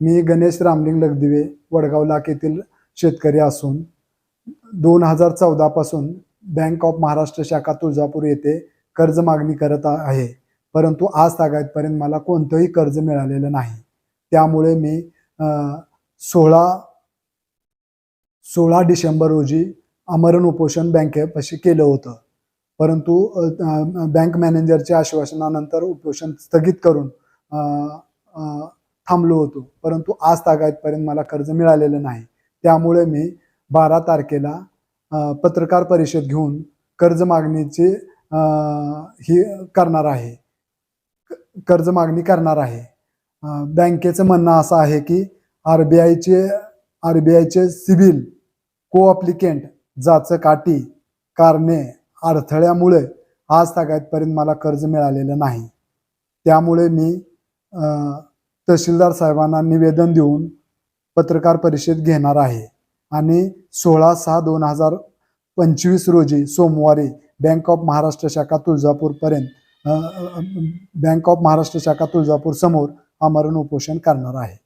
मी गणेश रामलिंग लगदिवे वडगाव लाख येथील शेतकरी असून दोन हजार चौदापासून बँक ऑफ महाराष्ट्र शाखा तुळजापूर येथे कर्ज मागणी करत आहे. परंतु आज तागायतपर्यंत मला कोणतंही कर्ज मिळालेलं नाही. त्यामुळे मी सोळा सोळा डिसेंबर रोजी आमरण उपोषण बँकेपाशी केलं होतं. परंतु बँक मॅनेजरच्या आश्वासनानंतर उपोषण स्थगित करून थांबलो होतो. परंतु आज तागायतपर्यंत मला कर्ज मिळालेलं नाही. त्यामुळे मी बारा तारखेला पत्रकार परिषद घेऊन कर्ज मागणीची ही करणार आहे. क- कर्ज मागणी करणार आहे. बँकेचं म्हणणं असं आहे की आर बी आयचे आर बी आयचे सिबिल को अप्लिकेंट जाचं काठी कारणे अडथळ्यामुळे आज तागायतपर्यंत मला कर्ज मिळालेलं नाही. त्यामुळे मी तहसीलदार साहेबांना निवेदन देऊन पत्रकार परिषद घेणार आहे. आणि सोळा सहा दोन हजार पंचवीस रोजी सोमवारी बँक ऑफ महाराष्ट्र शाखा तुळजापूरपर्यंत बँक ऑफ महाराष्ट्र शाखा तुळजापूर समोर आमरण उपोषण करणार आहे.